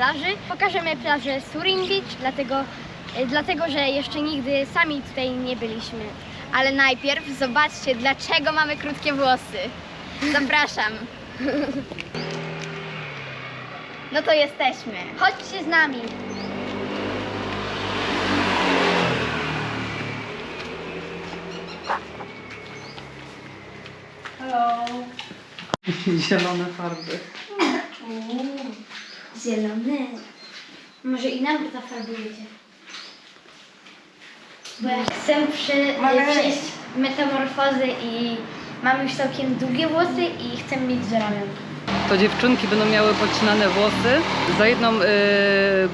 plaży. Pokażemy plażę Surin Beach, dlatego, e, dlatego że jeszcze nigdy sami tutaj nie byliśmy. Ale najpierw zobaczcie, dlaczego mamy krótkie włosy. Zapraszam. No to jesteśmy. Chodźcie z nami. Zielone farby. Zielone. Może i nam zafarbujecie. Bo jak chcę przy, przejść metamorfozę i mam już całkiem długie włosy i chcę mieć ramion. To dziewczynki będą miały podcinane włosy. Za jedną y,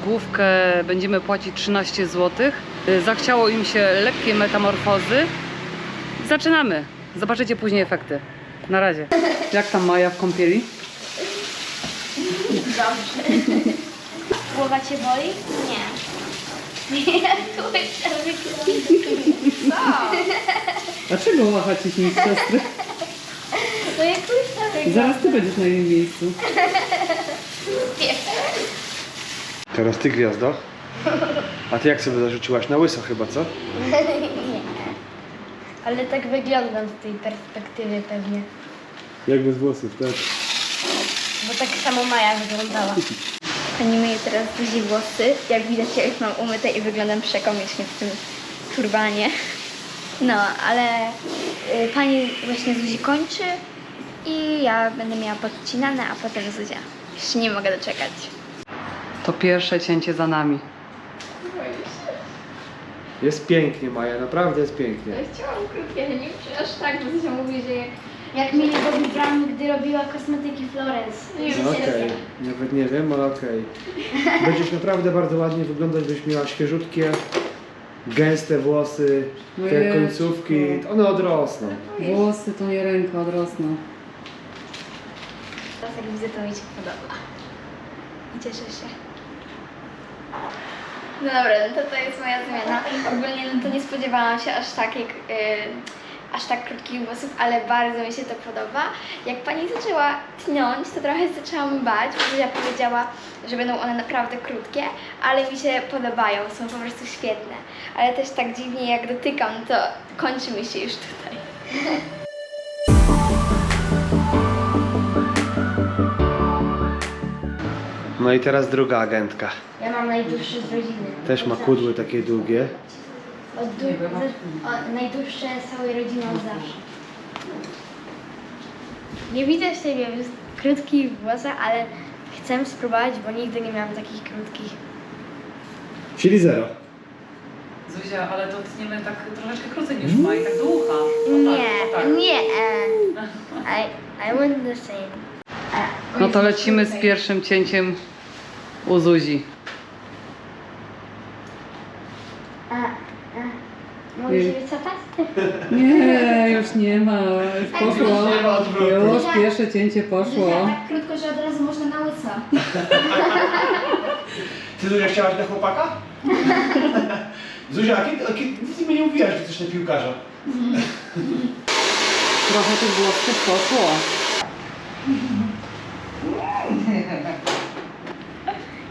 główkę będziemy płacić 13 zł. Y, zachciało im się lekkie metamorfozy. Zaczynamy. Zobaczycie później efekty. Na razie. Jak tam Maja w kąpieli? Głowa cię boli? Nie. Ja tu jeszcze Dlaczego machacie się siostry? No jak tu Zaraz ty będziesz na jej miejscu. Teraz ty gwiazdo. A ty jak sobie zarzuciłaś? Na łyso chyba, co? Ale tak wyglądam z tej perspektywy pewnie. Jak bez włosów, tak? Bo tak samo Maja wyglądała. Pani myje teraz duzi włosy. Jak widać, ja już mam umyte i wyglądam przekomicznie w tym turbanie. No, ale y, pani właśnie Zuzi kończy i ja będę miała podcinane, a potem Zuzia. Jeszcze nie mogę doczekać. To pierwsze cięcie za nami. Jest pięknie, Maja, naprawdę jest pięknie. Chciałam krótkie, ale nie aż tak, bo Zuzia mówi, że jak Millie Bobby Brown, gdy robiła kosmetyki Florence. No okej, nawet nie wiem, ale okej. Będziesz naprawdę bardzo ładnie wyglądać, byś miała świeżutkie, gęste włosy, te Ojej. końcówki, one odrosną. Włosy to nie ręka odrosną. teraz jak widzę, to mi się podoba. I cieszę się. No dobra, no to to jest moja zmiana. Ogólnie no to nie spodziewałam się aż tak, jak, y, aż tak krótkich włosów, ale bardzo mi się to podoba. Jak pani zaczęła tnąć, to trochę zaczęłam bać, bo Zuzia powiedziała, że będą one naprawdę krótkie, ale mi się podobają, są po prostu świetne. Ale też tak dziwnie jak dotykam, to kończy mi się już tutaj. No i teraz druga agentka. Ja mam najdłuższe z rodziny. Też ma kudły takie długie. Od du- ze- o, najdłuższe z całej rodziny od zawsze. Nie widzę w siebie w krótkich włosach, ale chcę spróbować, bo nigdy nie miałam takich krótkich. Czyli zero. Zuzia, ale to tniemy tak troszeczkę krócej niż Maja, tak do ucha. Nie, nie. e, I, I want the same. No to lecimy z pierwszym cięciem u Zuzi. A, a. Wycofać? Nie, już nie ma. Już poszło. Już pierwsze cięcie poszło. tak krótko, że od razu można na łyso. Ty Zuzia chciałaś na chłopaka? Zuzia, a kiedy, a kiedy nic mi nie mówiłaś, że chcesz na piłkarza? Trochę tych włosków poszło.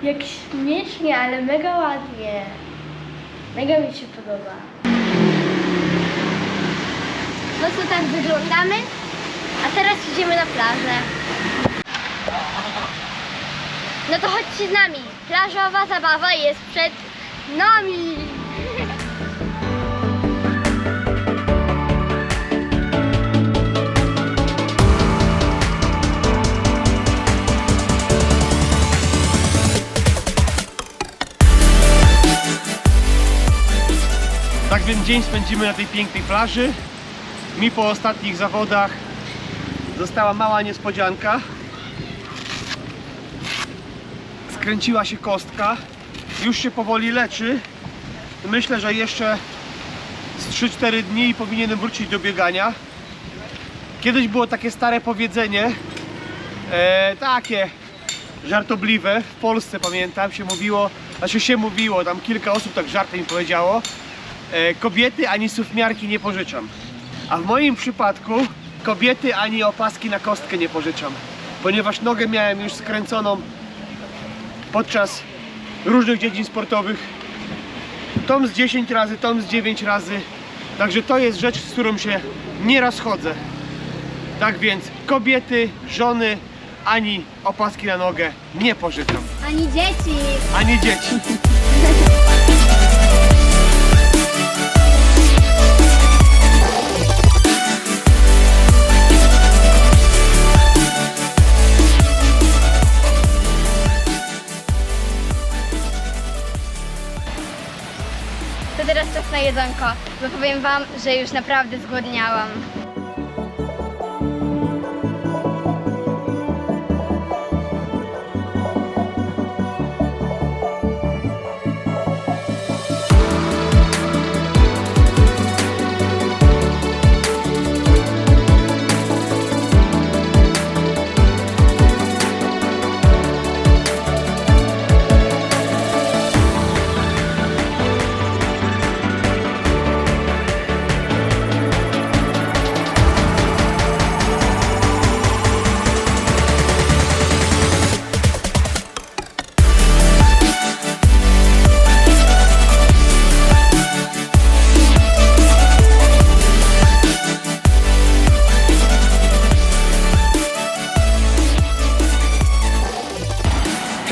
Jak śmiesznie, ale mega ładnie. Mega mi się podoba. No to tak wyglądamy. A teraz idziemy na plażę. No to chodźcie z nami. Plażowa zabawa jest przed nami. Tak więc dzień spędzimy na tej pięknej plaży. Mi po ostatnich zawodach została mała niespodzianka. Skręciła się kostka. Już się powoli leczy. Myślę, że jeszcze z 3-4 dni powinienem wrócić do biegania. Kiedyś było takie stare powiedzenie, e, takie żartobliwe. W Polsce pamiętam się mówiło, znaczy się mówiło, tam kilka osób tak żartem mi powiedziało. E, kobiety ani sufmiarki nie pożyczam. A w moim przypadku kobiety ani opaski na kostkę nie pożyczam. ponieważ nogę miałem już skręconą podczas różnych dziedzin sportowych. Tom z 10 razy, tom z 9 razy. Także to jest rzecz, z którą się nie rozchodzę. Tak więc kobiety, żony, ani opaski na nogę nie pożyczam. Ani dzieci. Ani dzieci. jedzonko, bo powiem wam, że już naprawdę zgłodniałam.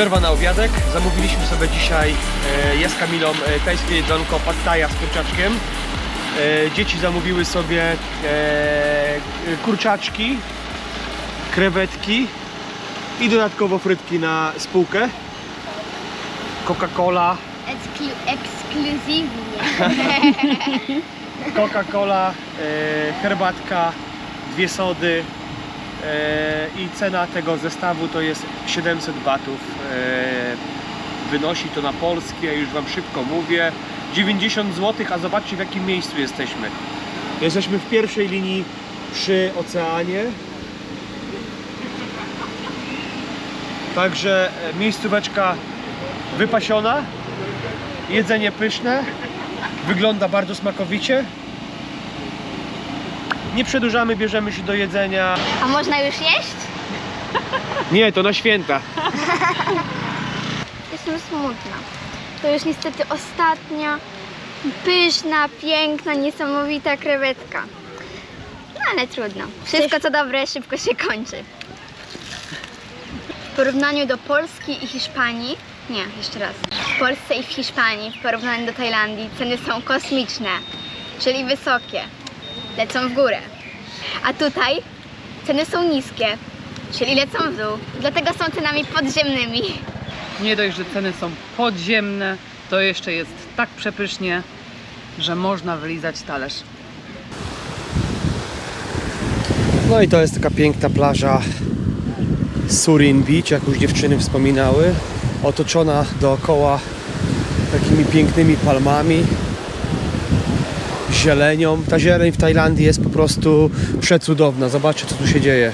Przerwa na obiadek. Zamówiliśmy sobie dzisiaj e, ja z Kamilą e, tajskie jedzonko pad thaia z kurczaczkiem. E, dzieci zamówiły sobie e, kurczaczki, krewetki i dodatkowo frytki na spółkę. Coca-Cola, Eksklu- ekskluzywnie. Coca-Cola, e, herbatka, dwie sody i cena tego zestawu to jest 700 batów. E, wynosi to na polskie, już Wam szybko mówię, 90 zł, a zobaczcie w jakim miejscu jesteśmy. Jesteśmy w pierwszej linii przy oceanie. Także e, miejscóweczka wypasiona, jedzenie pyszne, wygląda bardzo smakowicie. Nie przedłużamy, bierzemy się do jedzenia. A można już jeść? Nie, to na święta. Jestem smutna. To już niestety ostatnia pyszna, piękna, niesamowita krewetka. No ale trudno. Wszystko co dobre szybko się kończy. W porównaniu do Polski i Hiszpanii, nie, jeszcze raz. W Polsce i w Hiszpanii, w porównaniu do Tajlandii, ceny są kosmiczne, czyli wysokie. Lecą w górę. A tutaj ceny są niskie, czyli lecą w dół. Dlatego są cenami podziemnymi. Nie dość, że ceny są podziemne, to jeszcze jest tak przepysznie, że można wylizać talerz. No i to jest taka piękna plaża Surin Beach, jak już dziewczyny wspominały. Otoczona dookoła takimi pięknymi palmami, zielenią. Ta zieleń w Tajlandii jest po prostu przecudowna. Zobaczcie, co tu się dzieje.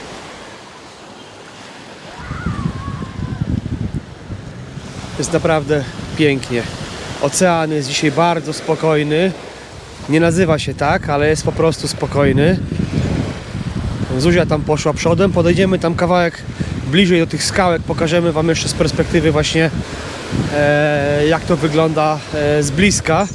Jest naprawdę pięknie. Ocean jest dzisiaj bardzo spokojny. Nie nazywa się tak, ale jest po prostu spokojny. Zuzia tam poszła przodem, podejdziemy tam kawałek bliżej do tych skałek, pokażemy Wam jeszcze z perspektywy właśnie e, jak to wygląda e, z bliska.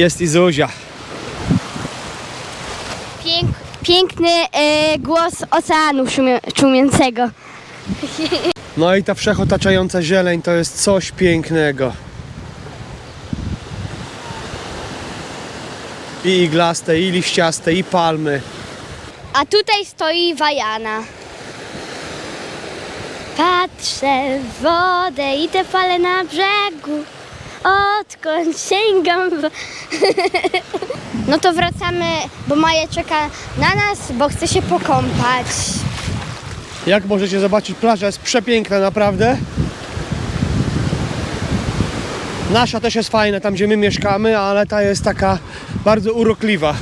Jest i Zuzia. Pięk, piękny e, głos oceanu szumie, szumiącego. No i ta wszechotaczająca zieleń to jest coś pięknego. I iglaste, i liściaste, i palmy. A tutaj stoi Wajana. Patrzę w wodę i te fale na brzegu. Odkąd sięgam. w- No to wracamy, bo Maja czeka na nas, bo chce się pokąpać. Jak możecie zobaczyć, plaża jest przepiękna naprawdę. Nasza też jest fajna, tam gdzie my mieszkamy, ale ta jest taka bardzo urokliwa.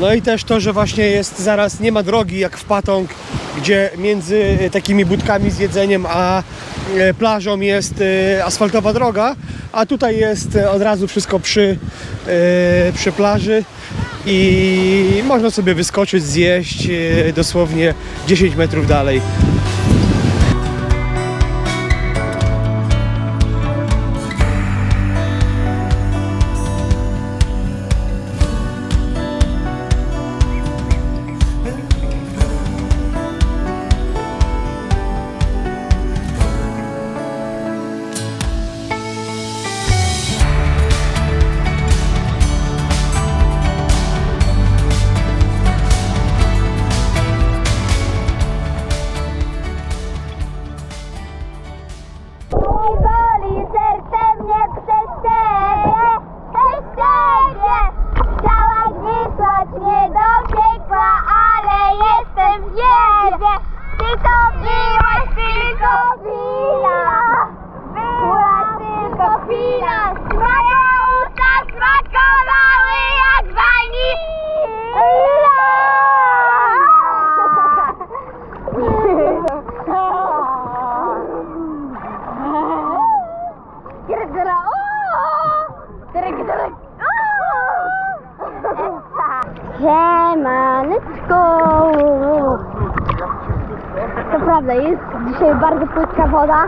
No i też to, że właśnie jest zaraz, nie ma drogi jak w Patong, gdzie między e, takimi budkami z jedzeniem a e, plażą jest e, asfaltowa droga, a tutaj jest e, od razu wszystko przy, e, przy plaży i można sobie wyskoczyć, zjeść e, dosłownie 10 metrów dalej. Woda.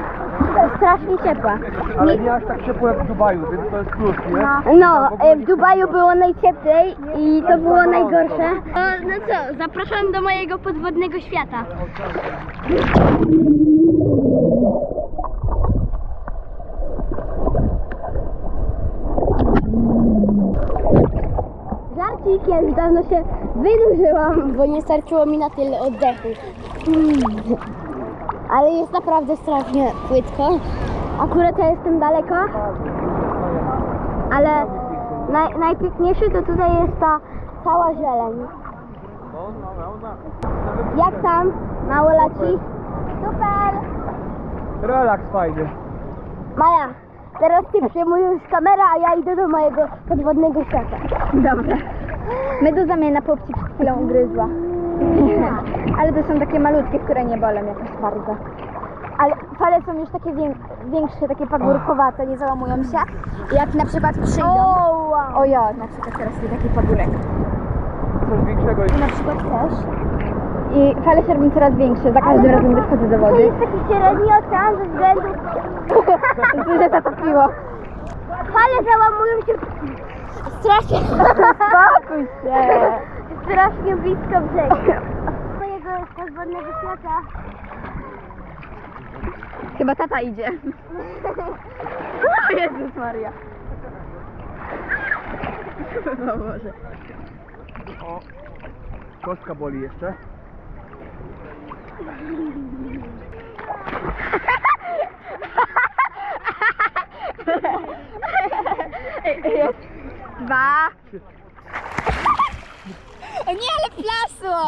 Strasznie ciepła. Nie, nie aż tak ciepło jak w Dubaju, więc to jest plus, nie? no, e, w Dubaju było najcieplej i to było najgorsze. No, no co, zapraszam do mojego podwodnego świata. Żarcik, ja już dawno się wydłużyłam, bo nie starczyło mi na tyle oddechu. Mm. Ale jest naprawdę strasznie płytko. Akurat ja jestem daleko, ale naj, najpiękniejszy to tutaj jest ta cała zieleń. Jak tam? Mało leci? Super! Relaks fajny. Maja, teraz ty przejmujesz kamerę, a ja idę do mojego podwodnego świata. Dobra. Meduza mnie na popci przed chwilą ugryzła. Ale to są takie malutkie, które nie bolą jakoś bardzo. Ale fale są już takie wię- większe, takie pagórkowate, nie załamują się. I Jak na przykład przyjdą. O, wow. O ja, na przykład teraz jest taki pagórek. Coś większego jest. Na przykład też. I fale się robią coraz większe, za każdym razem gdy wchodzę do To wody. jest taki średni ocean ze względu... To się zatopiło. Fale załamują się strasznie... Spokój się. Strasznie blisko brzegu. Mojego podwodnego świata. Chyba tata idzie. O Jezus Maria. O Boże. O, kostka boli jeszcze. Dwa. O nie, ale plasło!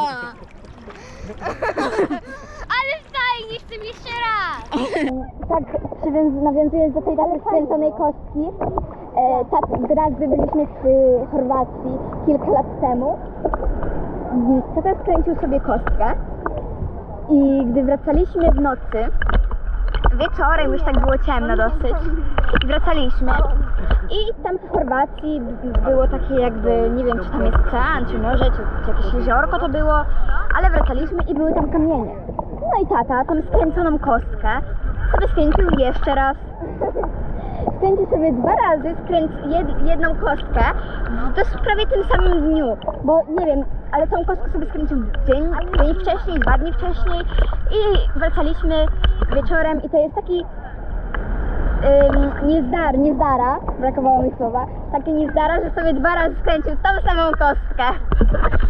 Ale fajnie, chcę jeszcze raz. Tak, przywią- nawiązując do tej taty skręconej kostki, e, tak, raz gdy byliśmy w y, Chorwacji kilka lat temu, mm, tata skręcił sobie kostkę i gdy wracaliśmy w nocy, wieczorem już tak było ciemno dosyć, wracaliśmy i tam w Chorwacji było takie jakby, nie wiem czy tam jest ocean, czy morze, czy, czy jakieś jeziorko to było, ale wracaliśmy i były tam kamienie. No i tata tą skręconą kostkę sobie skręcił jeszcze raz. Skręcił sobie dwa razy, skręć jed, jedną kostkę w prawie tym samym dniu, bo nie wiem, ale tą kostkę sobie skręcił dzień, dzień wcześniej, dwa dni wcześniej i wracaliśmy wieczorem i to jest taki ym, niezdar, niezdara, brakowało mi słowa, takie niezdara, że sobie dwa razy skręcił tą samą kostkę.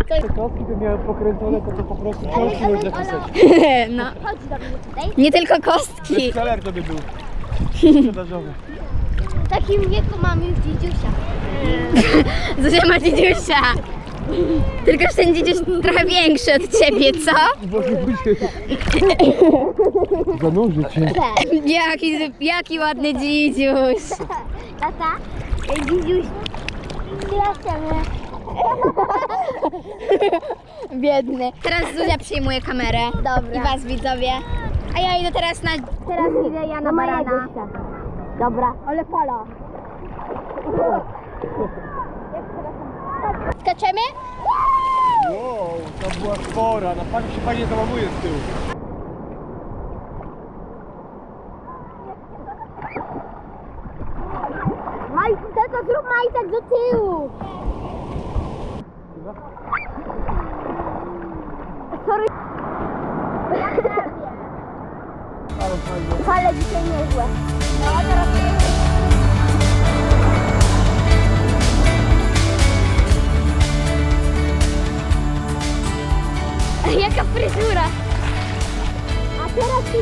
Te kostki by miały pokręcone, to, to po prostu książki można pisać. No, Chodź do mnie tutaj. nie tylko kostki. Bestseller to by był. Sprzedażowy. W takim wieku mam już dzidziusia. Zuzia ma dziedziusia. Tylko, że ten dziedziuś trochę większy od ciebie, co? Boże, budzie. Zanurzy cię. Jaki, jaki ładny dzidziuś. Tata, dzidziuś. Lasemy. Biedny. Teraz Zuzia przyjmuje kamerę. Dobra. I was widzowie. A ja idę teraz na... Teraz idę ja na barana. Dobra. Ale fala. Skaczemy? Wow, to była spora. Na pani się fajnie załamuje z tyłu.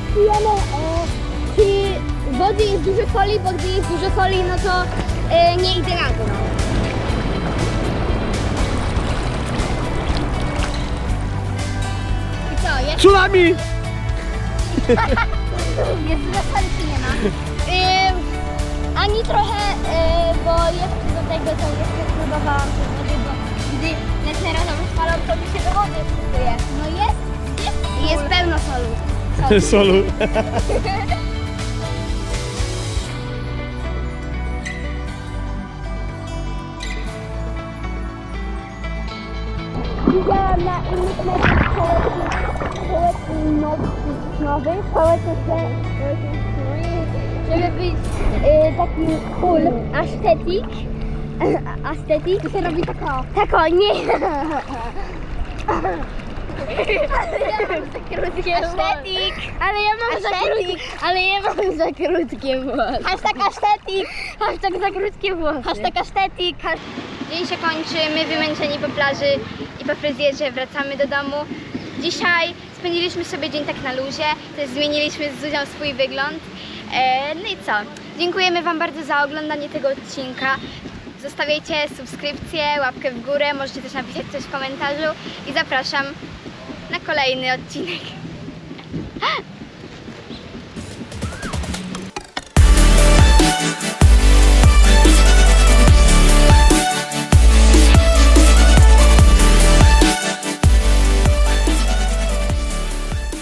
Testujemy, e, wodzie jest dużo soli, bo gdy jest dużo soli, no to e, nie idzie na dno. I co, jest, Tsunami! jest dużo soli czy nie ma? Ym, ani trochę, e, bo jeszcze do tego to jeszcze próbowałam tej wody, bo gdy lecę razem z falą, to mi się do wody wsypuje. No jest, jest. I jest pełno solu. Solu. Widziałam na innych mediach społecznowych, społecznościowych, żeby być y, taki cool aesthetic. Aesthetic. To się robi tako. Tako, nie. Ale ja mam za krótkie, ale ja mam za krótkie włosy. Hashtag aesthetic. Hashtag za krótkie włosy. Hashtag aesthetic. Dzień się kończy, my wymęczeni po plaży i po fryzjerze wracamy do domu. Dzisiaj spędziliśmy sobie dzień tak na luzie, też zmieniliśmy z Zuzią swój wygląd. E, no i co? Dziękujemy Wam bardzo za oglądanie tego odcinka. Zostawiajcie subskrypcję, łapkę w górę, możecie też napisać coś w komentarzu i zapraszam na kolejny odcinek.